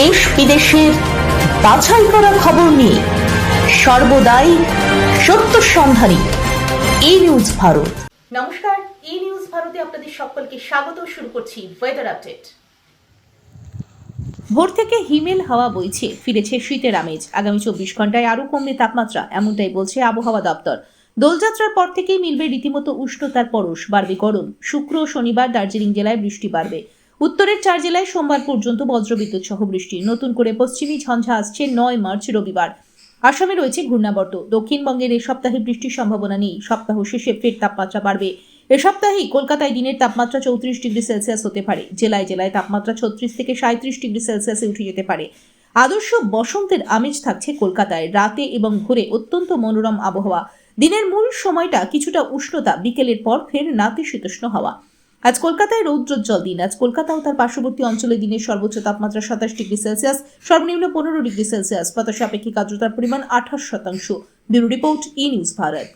দেশ বিদেশের বাছাই করা খবর নিয়ে সর্বদাই সত্য সন্ধানী ই নিউজ ভারত। নমস্কার ই নিউজ ভারতে আপনাদের সকলকে স্বাগত। শুরু করছি ওয়েদার আপডেট ভোর থেকে হিমেল হাওয়া বইছে ফিরেছে শীতের আমেজ। আগামী চব্বিশ ঘন্টায় আরও কমবে তাপমাত্রা এমনটাই বলছে আবহাওয়া দপ্তর। দোলযাত্রার পর থেকেই মিলবে রীতিমতো উষ্ণতার পরশ বাড়বে গরম। শুক্র শনিবার দার্জিলিং জেলায় বৃষ্টি বাড়বে। উত্তরের চার জেলায় সোমবার পর্যন্ত বজ্রবিদ্যুৎ সহ বৃষ্টি। নতুন করে পশ্চিমী ঝঞ্ঝা আসছে নয় মার্চ রবিবার। আসামে রয়েছে ঘূর্ণাবর্ত। দক্ষিণবঙ্গের এ সপ্তাহে বৃষ্টির সম্ভাবনা নেই। সপ্তাহ শেষে ফের তাপমাত্রা বাড়বে। এ সপ্তাহেই কলকাতায় দিনের তাপমাত্রা চৌত্রিশ ডিগ্রি সেলসিয়াস হতে পারে। জেলায় জেলায় তাপমাত্রা ছত্রিশ থেকে সাঁত্রিশ ডিগ্রি সেলসিয়াসে উঠে যেতে পারে। আদর্শ বসন্তের আমেজ থাকছে কলকাতায়। রাতে এবং ভোরে অত্যন্ত মনোরম আবহাওয়া। দিনের মূল সময়টা কিছুটা উষ্ণতা। বিকেলের পর ফের নাতিশীতোষ্ণ হাওয়া। কলকাতায় রৌদ্রোজ্জ্বল দিন। আজ কলকাতা ও তার পার্শ্ববর্তী অঞ্চলে দিনের সর্বোচ্চ তাপমাত্রা সাতাশ ডিগ্রি সেলসিয়াস, সর্বনিম্ন পনেরো ডিগ্রি সেলসিয়াস। বাতাসে আপেক্ষিক আর্দ্রতার পরিমাণ আঠাশ শতাংশ। Bureau report E news Bharat.